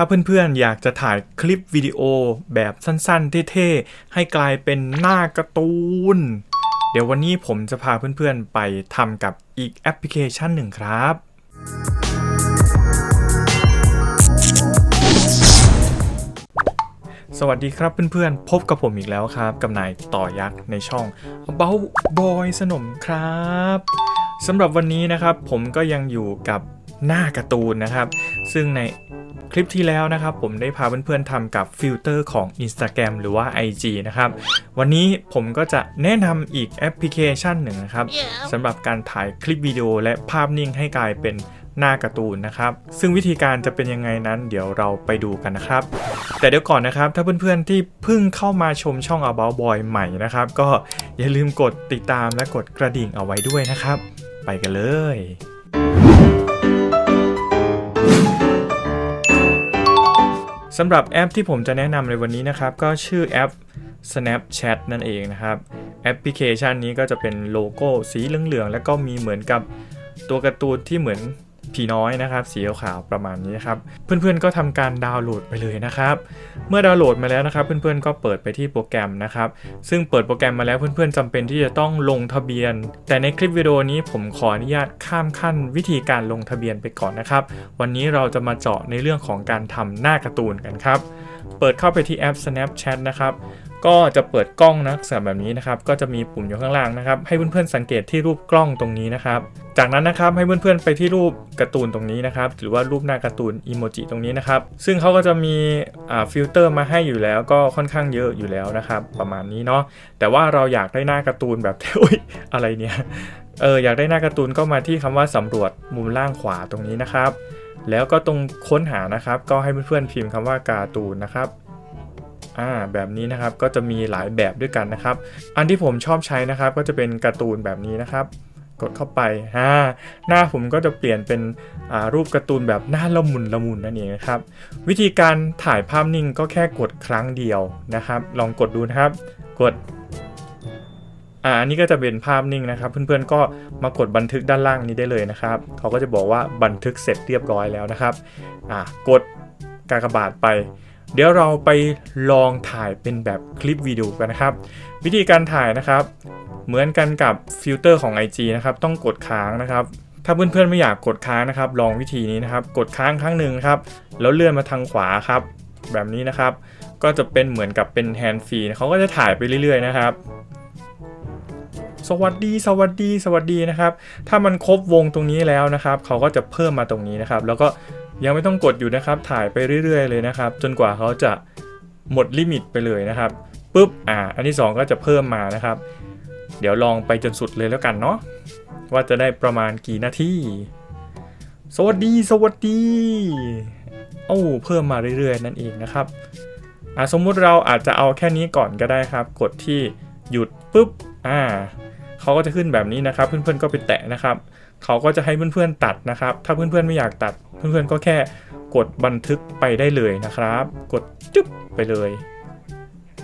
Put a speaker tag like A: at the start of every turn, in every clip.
A: ถ้าเพื่อนๆอยากจะถ่ายคลิปวิดีโอแบบสั้นๆ เท่ๆ ให้กลายเป็นหน้าการ์ตูน เดี๋ยววันนี้ผมจะพาเพื่อนๆไปทำกับอีกแอปพลิเคชันหนึ่งครับ สวัสดีครับเพื่อนๆ พบกับผมอีกแล้วครับ กับนายต่อยักษ์ในช่อง About Boy สนมครับสำหรับวันนี้นะครับผมก็ยังอยู่กับหน้าการ์ตูนนะครับ ซึ่งใน ลิปที่แล้วนะครับผมได้พาเพื่อนๆทำกับฟิลเตอร์ของ Instagram หรือว่า IG นะครับวันนี้ผมก็จะแนะนำอีกแอปพลิเคชันหนึ่งนะครับสำหรับการถ่ายคลิปวิดีโอและภาพนิ่งให้กลายเป็นหน้าการ์ตูนนะครับ ซึ่งวิธีการจะเป็นยังไงนั้นเดี๋ยวเราไปดูกันนะครับ แต่เดี๋ยวก่อนนะครับ ถ้าเพื่อนๆที่เพิ่งเข้ามาชมช่อง About Boy ใหม่นะครับ ก็อย่าลืมกดติดตามและกดกระดิ่งเอาไว้ด้วยนะครับ ไปกันเลย สำหรับแอปที่ผมจะแนะนำในวันนี้นะครับ ก็ชื่อแอป Snapchat นั่นเองนะครับ แอปพลิเคชันนี้ก็จะเป็นโลโก้สีเหลืองๆ แล้วก็มีเหมือนกับตัวการ์ตูนที่เหมือน ผีน้อยนะครับ สีขาวประมาณนี้ครับ เพื่อนๆก็ทำการดาวน์โหลดไปเลยนะครับ เมื่อดาวน์โหลดมาแล้วนะครับ เพื่อนๆก็เปิดไปที่โปรแกรมนะครับ ซึ่งเปิดโปรแกรมมาแล้วเพื่อนๆจำเป็นที่จะต้องลงทะเบียน แต่ในคลิปวิดีโอนี้ผมขออนุญาตข้ามขั้นวิธีการลงทะเบียนไปก่อนนะครับ วันนี้เราจะมาเจาะในเรื่องของการทำหน้าการ์ตูนกันครับ เปิดเข้าไปที่แอป Snapchat นะครับ ก็จะเปิดกล้องนะลักษณะแบบนี้นะครับ ก็จะมีปุ่มอยู่ข้างล่างนะครับ ให้เพื่อนๆสังเกตที่รูปกล้องตรงนี้นะครับ จากนั้นนะครับให้เพื่อนๆไปที่รูปการ์ตูนตรงนี้นะครับ หรือว่ารูปหน้าการ์ตูนอีโมจิตรงนี้นะครับ ซึ่งเขาก็จะมีฟิลเตอร์มาให้อยู่แล้ว ก็ค่อนข้างเยอะอยู่แล้วนะครับ ประมาณนี้เนาะ แต่ว่าเราอยากได้หน้าการ์ตูนแบบอุ้ยอะไรเนี่ย เอออยากได้หน้าการ์ตูนก็มาที่คำว่าสำรวจมุมล่างขวาตรงนี้นะครับ แล้วก็ตรงค้นหานะครับ ก็ให้เพื่อนๆพิมพ์คำว่าการ์ตูนนะครับ อ่าแบบนี้นะครับก็จะมีหลายแบบด้วยกันนะครับ อันที่ผมชอบใช้นะครับก็จะเป็นการ์ตูนแบบนี้นะครับ กดเข้าไปอ่าหน้าผมก็จะเปลี่ยนเป็นอ่ารูปการ์ตูนแบบหน้าละมุนละมุนนั่นเองนะครับ วิธีการถ่ายภาพนิ่งก็แค่กดครั้งเดียวนะครับ ลองกดดูนะครับ กดอ่าอันนี้ก็จะเป็นภาพนิ่งนะครับ เพื่อนๆก็มากดบันทึกด้านล่างนี้ได้เลยนะครับ เขาก็จะบอกว่าบันทึกเสร็จเรียบร้อยแล้วนะครับอ่ากดกากบาทไป เดี๋ยวเราไปลองถ่ายเป็นแบบคลิปวิดีโอกันนะครับ วิธีการถ่ายนะครับ เหมือนกันกับฟิลเตอร์ของ IG นะครับ ต้องกดค้างนะครับ ถ้าเพื่อนๆไม่อยากกดค้างนะครับ ลองวิธีนี้นะครับ กดค้างครั้งหนึ่งครับแล้วเลื่อนมาทางขวาครับ แบบนี้นะครับ ก็จะเป็นเหมือนกับเป็นแฮนด์ฟรีเขาก็จะถ่ายไปเรื่อยๆนะครับสวัสดี สวัสดี สวัสดีนะครับ ถ้ามันครบวงตรงนี้แล้วนะครับ เขาก็จะเพิ่มมาตรงนี้นะครับ แล้วก็ ยังไม่ต้องกดอยู่นะครับ ถ่ายไปเรื่อย ๆ เลยนะครับ จนกว่าเขาจะหมดลิมิตไปเลยนะครับปุ๊บอ่าอันที่ 2 ก็จะเพิ่มมานะครับ เดี๋ยวลองไปจนสุดเลยแล้วกันเนาะว่าจะได้ประมาณกี่นาทีสวัสดีสวัสดีโอ้เพิ่มมาเรื่อย ๆ นั่นเองนะครับอ่าสมมุติเราอาจจะเอาแค่นี้ก่อนก็ได้ครับ กดที่หยุดปุ๊บอ่าเขาก็จะขึ้นแบบนี้นะครับ เพื่อนๆก็ไปแตะนะครับเขาก็จะให้เพื่อนๆตัดนะครับ ถ้าเพื่อนๆไม่อยากตัด เพื่อนๆก็แค่กดบันทึกไปได้เลยนะครับ กดจุ๊บไปเลย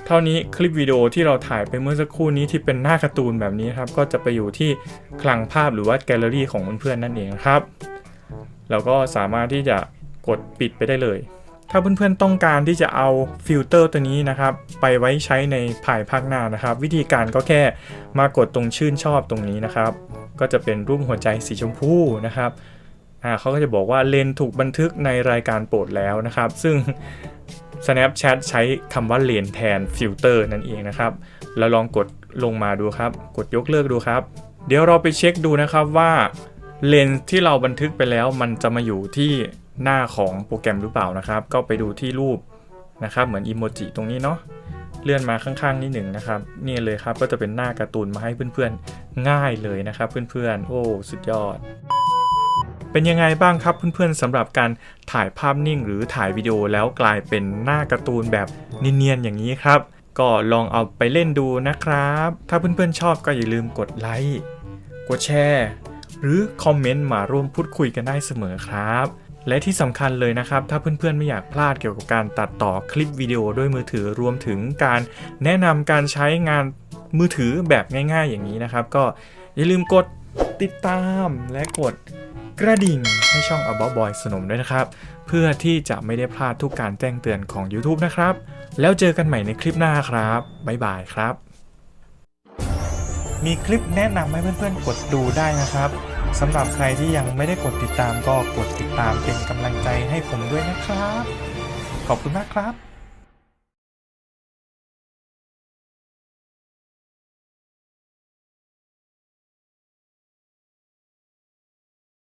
A: เท่านี้คลิปวิดีโอที่เราถ่ายไปเมื่อสักครู่นี้ที่เป็นหน้าการ์ตูนแบบนี้ครับ ก็จะไปอยู่ที่คลังภาพหรือว่าแกลเลอรี่ของเพื่อนๆนั่นเองครับ แล้วก็สามารถที่จะกดปิดไปได้เลย ถ้าเพื่อนๆต้องการที่จะเอาฟิลเตอร์ตัวนี้นะครับ ไปไว้ใช้ในภายภาคหน้านะครับ วิธีการก็แค่มากดตรงชื่นชอบตรงนี้นะครับ ก็จะเป็นรูปหัวใจสีชมพูนะครับ อ่าเขาก็จะบอกว่าเลนถูกบันทึกในรายการโปรดแล้วนะครับ ซึ่ง Snapchat ใช้คำว่าเลนแทนฟิลเตอร์นั่นเองนะครับ เราลองกดลงมาดูครับ กดยกเลิกดูครับ เดี๋ยวเราไปเช็คดูนะครับว่าเลนที่เราบันทึกไปแล้วมันจะมาอยู่ที่หน้าของโปรแกรมหรือเปล่านะครับ ก็ไปดูที่รูปนะครับเหมือนอีโมจิตรงนี้เนาะเลื่อนมาข้างๆนิดหนึ่งนะครับนี่เลยครับก็จะเป็นหน้าการ์ตูนมาให้เพื่อนๆ ง่ายเลยนะครับ เพื่อนๆ โอ้ สุดยอด เป็นยังไงบ้างครับเพื่อนๆสำหรับการถ่ายภาพนิ่งหรือถ่ายวิดีโอแล้วกลายเป็นหน้าการ์ตูนแบบเนียนๆอย่างนี้ครับ ก็ลองเอาไปเล่นดูนะครับ ถ้าเพื่อนๆชอบก็อย่าลืมกดไลค์กดแชร์หรือคอมเมนต์มาร่วมพูดคุยกันได้เสมอครับ และที่สำคัญเลยนะครับ ถ้าเพื่อนๆไม่อยากพลาดเกี่ยวกับการตัดต่อคลิปวิดีโอด้วยมือถือรวมถึงการแนะนำการใช้งานมือถือแบบง่าย ๆ อย่างนี้นะครับ ก็อย่าลืมกดติดตามและกด กระดิ่งให้ช่อง About Boy สนมด้วยนะครับ เพื่อที่จะไม่ได้พลาดทุกการแจ้งเตือนของ YouTube นะครับ แล้วเจอกันใหม่ในคลิปหน้าครับ บ๊ายบายครับ มีคลิปแนะนำให้เพื่อนๆ กดดูได้นะครับสำหรับใครที่ยังไม่ได้กดติดตามก็กดติดตามเป็นกำลังใจให้ผมด้วยนะครับ ขอบคุณมากครับ